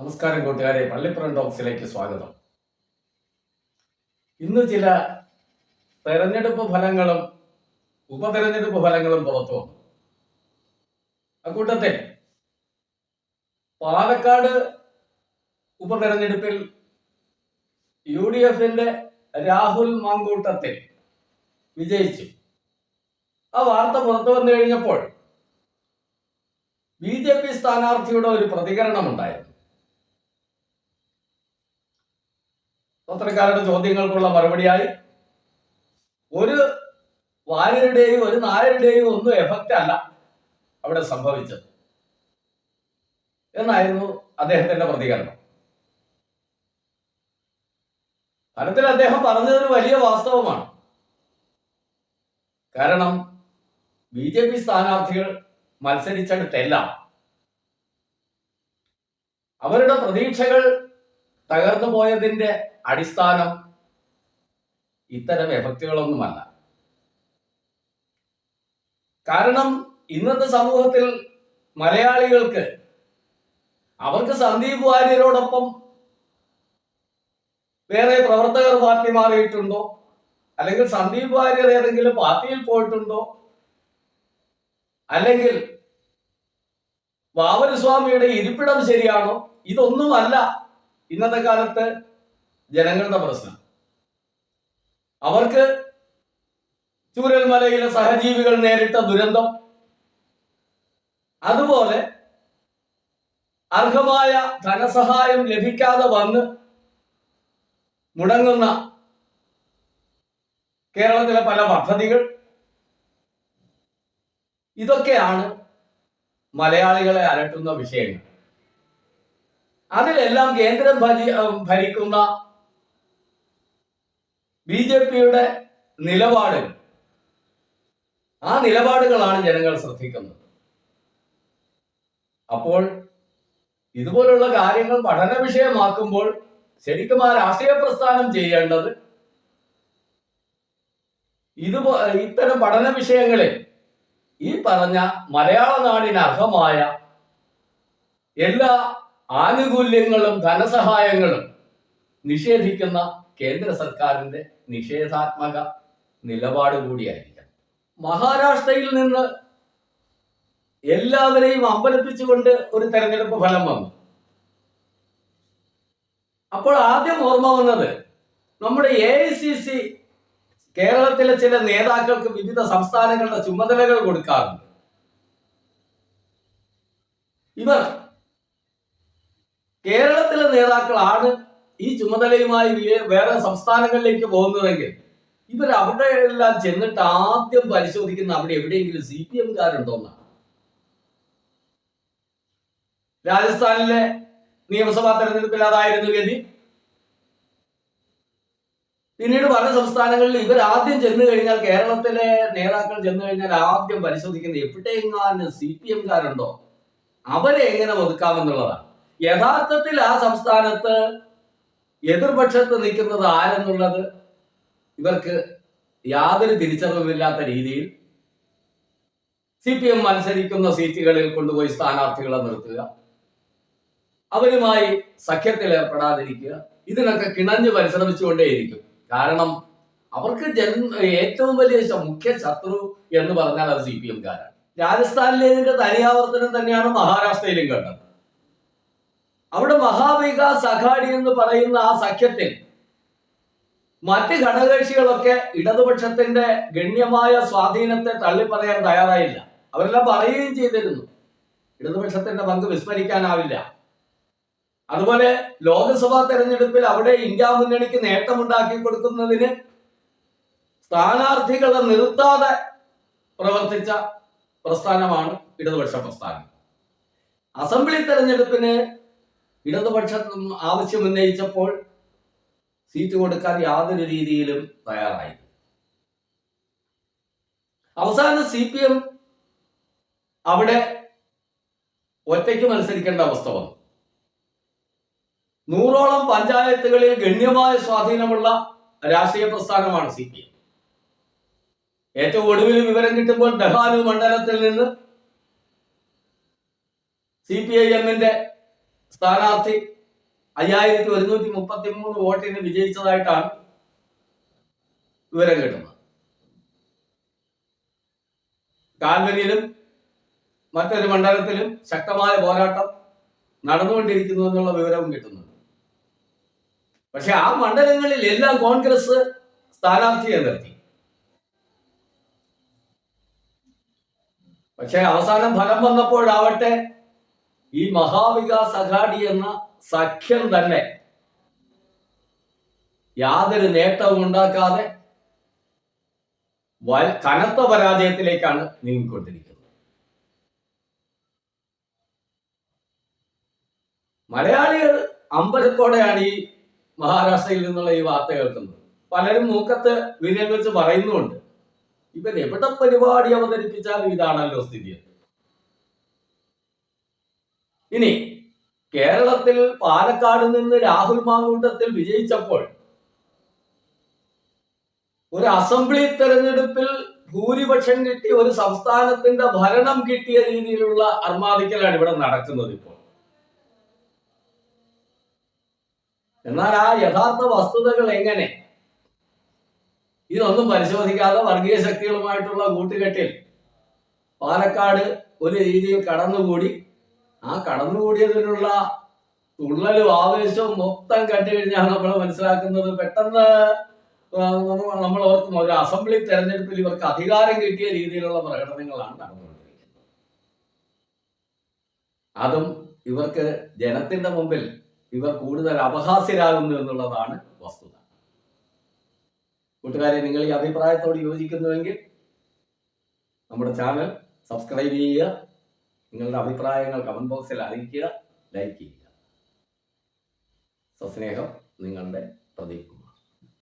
നമസ്കാരം കൂട്ടുകാരെ പള്ളിപ്പുറം ടോക്സിലേക്ക് സ്വാഗതം. ഇന്ന് ചില തെരഞ്ഞെടുപ്പ് ഫലങ്ങളും ഉപതെരഞ്ഞെടുപ്പ് ഫലങ്ങളും പുറത്തു വന്നു. അക്കൂട്ടത്തിൽ പാലക്കാട് ഉപതെരഞ്ഞെടുപ്പിൽ യു ഡി എഫിന്റെ രാഹുൽ മാങ്കൂട്ടത്തിൽ വിജയിച്ചു. ആ വാർത്ത പുറത്തു വന്നു കഴിഞ്ഞപ്പോൾ ബി ജെ പി സ്ഥാനാർത്ഥിയുടെ ഒരു പ്രതികരണം പത്രക്കാരുടെ ചോദ്യങ്ങൾക്കുള്ള മറുപടിയായി. ഒരു വാര്യരുടെയും ഒരു നായരുടെയും ഒന്നും എഫക്റ്റ് അല്ല അവിടെ സംഭവിച്ചത്. എന്നായിരുന്നു അദ്ദേഹത്തിന്റെ പ്രതികരണം. ഫലത്തിൽ അദ്ദേഹം പറഞ്ഞതൊരു വലിയ വാസ്തവമാണ്. കാരണം ബി ജെ പി സ്ഥാനാർത്ഥികൾ മത്സരിച്ചെടുത്തെല്ലാം അവരുടെ പ്രതീക്ഷകൾ തകർന്നു പോയതിന്റെ അടിസ്ഥാനം ഇത്തരം എഫക്റ്റുകളൊന്നുമല്ല. കാരണം ഇന്നത്തെ സമൂഹത്തിൽ മലയാളികൾക്ക് അവർക്ക് സന്ദീപ് വാര്യരോടൊപ്പം വേറെ പ്രവർത്തകർ പാർട്ടി മാറിയിട്ടുണ്ടോ? അല്ലെങ്കിൽ സന്ദീപ് വാര്യർ ഏതെങ്കിലും പാർട്ടിയിൽ പോയിട്ടുണ്ടോ? അല്ലെങ്കിൽ വാവരസ്വാമിയുടെ ഇരിപ്പിടം ശരിയാണോ? ഇതൊന്നുമല്ല ഇന്നത്തെ കാലത്ത് ജനങ്ങളുടെ പ്രശ്നം. അവർക്ക് ചൂരൽമലയിലെ സഹജീവികൾ നേരിട്ട ദുരന്തം. അതുപോലെ അർഹമായ ധനസഹായം ലഭിക്കാതെ വന്ന് മുടങ്ങുന്ന കേരളത്തിലെ പല പദ്ധതികൾ. ഇതൊക്കെയാണ് മലയാളികളെ അലട്ടുന്ന വിഷയങ്ങൾ. അതിലെല്ലാം കേന്ദ്രം ഭരി ഭരിക്കുന്ന ബി ജെ പിയുടെ നിലപാട് ആ നിലപാടുകളാണ് ജനങ്ങൾ ശ്രദ്ധിക്കുന്നത്. അപ്പോൾ ഇതുപോലുള്ള കാര്യങ്ങൾ പഠന വിഷയമാക്കുമ്പോൾ ശരിക്കും ആ രാഷ്ട്രീയ പ്രസ്ഥാനം ചെയ്യേണ്ടത് ഇതുപോ ഇത്തരം പഠന വിഷയങ്ങളിൽ ഈ പറഞ്ഞ മലയാള നാടിന് അർഹമായ എല്ലാ ആനുകൂല്യങ്ങളും ധനസഹായങ്ങളും നിഷേധിക്കുന്ന കേന്ദ്ര സർക്കാരിന്റെ നിഷേധാത്മക നിലപാട് കൂടിയായിരിക്കാം. മഹാരാഷ്ട്രയിൽ നിന്ന് എല്ലാവരെയും അമ്പലപ്പിച്ചുകൊണ്ട് ഒരു തെരഞ്ഞെടുപ്പ് ഫലം വന്നു. അപ്പോൾ ആദ്യം ഓർമ്മ വന്നത് നമ്മുടെ എ കേരളത്തിലെ ചില നേതാക്കൾക്ക് വിവിധ സംസ്ഥാനങ്ങളുടെ ചുമതലകൾ കൊടുക്കാറുണ്ട്. ഇവർ കേരളത്തിലെ നേതാക്കളാണ് ഈ ചുമതലയുമായി വേറെ സംസ്ഥാനങ്ങളിലേക്ക് പോകുന്നതെങ്കിൽ ഇവർ അവിടെ എല്ലാം ചെന്നിട്ട് ആദ്യം പരിശോധിക്കുന്ന അവിടെ എവിടെയെങ്കിലും സി പി എംകാരുണ്ടോന്നാണ്. രാജസ്ഥാനിലെ നിയമസഭാ തെരഞ്ഞെടുപ്പിൽ അതായിരുന്നു ഗതി. പിന്നീട് പല സംസ്ഥാനങ്ങളിൽ ഇവർ ആദ്യം ചെന്നു കഴിഞ്ഞാൽ കേരളത്തിലെ നേതാക്കൾ ചെന്നു കഴിഞ്ഞാൽ ആദ്യം പരിശോധിക്കുന്നത് എവിടെയെങ്ങാനും സി പി എംകാരുണ്ടോ? അവരെ എങ്ങനെ ഒതുക്കാമെന്നുള്ളതാണ്. യഥാർത്ഥത്തിൽ ആ സംസ്ഥാനത്ത് എതിർപക്ഷത്ത് നിൽക്കുന്നത് ആരെന്നുള്ളത് ഇവർക്ക് യാതൊരു തിരിച്ചറിവുമില്ലാത്ത രീതിയിൽ സി പി എം മത്സരിക്കുന്ന സീറ്റുകളിൽ കൊണ്ടുപോയി സ്ഥാനാർത്ഥികളെ നിർത്തുക. അവരുമായി സഖ്യത്തിൽ ഏർപ്പെടാതിരിക്കുക. ഇതിനൊക്കെ കിണഞ്ഞ് പരിശ്രമിച്ചുകൊണ്ടേയിരിക്കും. കാരണം അവർക്ക് ജന്മ ഏറ്റവും വലിയ മുഖ്യ ശത്രു എന്ന് പറഞ്ഞാൽ അത് സി പി എംകാരാണ് രാജസ്ഥാനിലേതിന്റെ തനിയാവർത്തനം തന്നെയാണ് മഹാരാഷ്ട്രയിലും കണ്ടത്. അവിടെ മഹാവികാസ് സഖാടി എന്ന് പറയുന്ന ആ സഖ്യത്തിൽ മറ്റ് ഘടകകക്ഷികളൊക്കെ ഇടതുപക്ഷത്തിന്റെ ഗണ്യമായ സ്വാധീനത്തെ തള്ളിപ്പറയാൻ തയ്യാറായില്ല. അവരെല്ലാം പറയുകയും ചെയ്തിരുന്നു. ഇടതുപക്ഷത്തിന്റെ പങ്ക് വിസ്മരിക്കാനാവില്ല. അതുപോലെ ലോക്സഭാ തെരഞ്ഞെടുപ്പിൽ അവിടെ ഇന്ത്യ മുന്നണിക്ക് നേട്ടമുണ്ടാക്കി കൊടുക്കുന്നതിന് സ്ഥാനാർത്ഥികളെ നിർത്താതെ പ്രവർത്തിച്ച പ്രസ്ഥാനമാണ് ഇടതുപക്ഷ പ്രസ്ഥാനം. അസംബ്ലി തെരഞ്ഞെടുപ്പിന് ഇടതുപക്ഷം ആവശ്യം ഉന്നയിച്ചപ്പോൾ സീറ്റ് കൊടുക്കാൻ യാതൊരു രീതിയിലും തയ്യാറായി അവസാനം സി പി എം അവിടെ ഒറ്റയ്ക്ക് മത്സരിക്കേണ്ട അവസ്ഥ വന്നു. നൂറോളം പഞ്ചായത്തുകളിൽ ഗണ്യമായ സ്വാധീനമുള്ള രാഷ്ട്രീയ പ്രസ്ഥാനമാണ് സി പി എം. ഏറ്റവും ഒടുവിൽ വിവരം കിട്ടുമ്പോൾ ദഹാനു മണ്ഡലത്തിൽ നിന്ന് സി പി ഐ എമ്മിന്റെ സ്ഥാനാർത്ഥി അയ്യായിരത്തി ഒരുന്നൂറ്റി മുപ്പത്തി മൂന്ന് വോട്ടിന് വിജയിച്ചതായിട്ടാണ് വിവരം കിട്ടുന്നത്. കാൽവനിയിലും മറ്റൊരു മണ്ഡലത്തിലും ശക്തമായ പോരാട്ടം നടന്നുകൊണ്ടിരിക്കുന്നു എന്നുള്ള വിവരവും കിട്ടുന്നുണ്ട്. പക്ഷെ ആ മണ്ഡലങ്ങളിൽ എല്ലാം കോൺഗ്രസ് സ്ഥാനാർത്ഥിയെ നിർത്തി. പക്ഷെ അവസാനം ഫലം വന്നപ്പോഴാവട്ടെ ഈ മഹാവികാസ് അഘാടി എന്ന സഖ്യം തന്നെ യാതൊരു നേട്ടവും ഉണ്ടാക്കാതെ കനത്ത പരാജയത്തിലേക്കാണ് നീങ്ങിക്കൊണ്ടിരിക്കുന്നത്. മലയാളികൾ അമ്പലത്തോടെയാണ് ഈ മഹാരാഷ്ട്രയിൽ നിന്നുള്ള ഈ വാർത്ത കേൾക്കുന്നത്. പലരും മൂക്കത്ത് വിരൽ വെച്ച് പറയുന്നുമുണ്ട്. എവിടെ പരിപാടി അവതരിപ്പിച്ചാലും ഇതാണല്ലോ സ്ഥിതി ഇനി കേരളത്തിൽ പാലക്കാട് നിന്ന് രാഹുൽ മാങ്കൂട്ടത്തിൽ വിജയിച്ചപ്പോൾ ഒരു അസംബ്ലി തെരഞ്ഞെടുപ്പിൽ ഭൂരിപക്ഷം കിട്ടി ഒരു സംസ്ഥാനത്തിന്റെ ഭരണം കിട്ടിയ രീതിയിലുള്ള അർമാദിക്കലാണ് ഇവിടെ നടക്കുന്നത് ഇപ്പോൾ. എന്നാൽ ആ യഥാർത്ഥ വസ്തുതകൾ എങ്ങനെ? ഇതൊന്നും പരിശോധിക്കാതെ വർഗീയ ശക്തികളുമായിട്ടുള്ള കൂട്ടുകെട്ടിൽ പാലക്കാട് ഒരു രീതിയിൽ കടന്നുകൂടി ആ കടന്നുകൂടിയതിനുള്ള തുള്ളലും ആവേശവും മൊത്തം കണ്ടു കഴിഞ്ഞാൽ നമ്മൾ മനസ്സിലാക്കുന്നത് പെട്ടെന്ന് നമ്മൾ ഓർക്കും ഒരു അസംബ്ലി തെരഞ്ഞെടുപ്പിൽ ഇവർക്ക് അധികാരം കിട്ടിയ രീതിയിലുള്ള പ്രകടനങ്ങളാണ് നടന്നുകൊണ്ടിരിക്കുന്നത് അതും ഇവർക്ക് ജനത്തിന്റെ മുമ്പിൽ ഇവർ കൂടുതൽ അപഹാസ്യരാകുന്നു എന്നുള്ളതാണ് വസ്തുത. കൂട്ടുകാരെ നിങ്ങൾ ഈ അഭിപ്രായത്തോട് യോജിക്കുന്നുവെങ്കിൽ നമ്മുടെ ചാനൽ സബ്സ്ക്രൈബ് ചെയ്യുക നിങ്ങളുടെ അഭിപ്രായങ്ങൾ കമന്റ് ബോക്സിൽ അറിയിക്കുക ലൈക്ക് ചെയ്യുക. സസ്നേഹം നിങ്ങളുടെ കുമാർ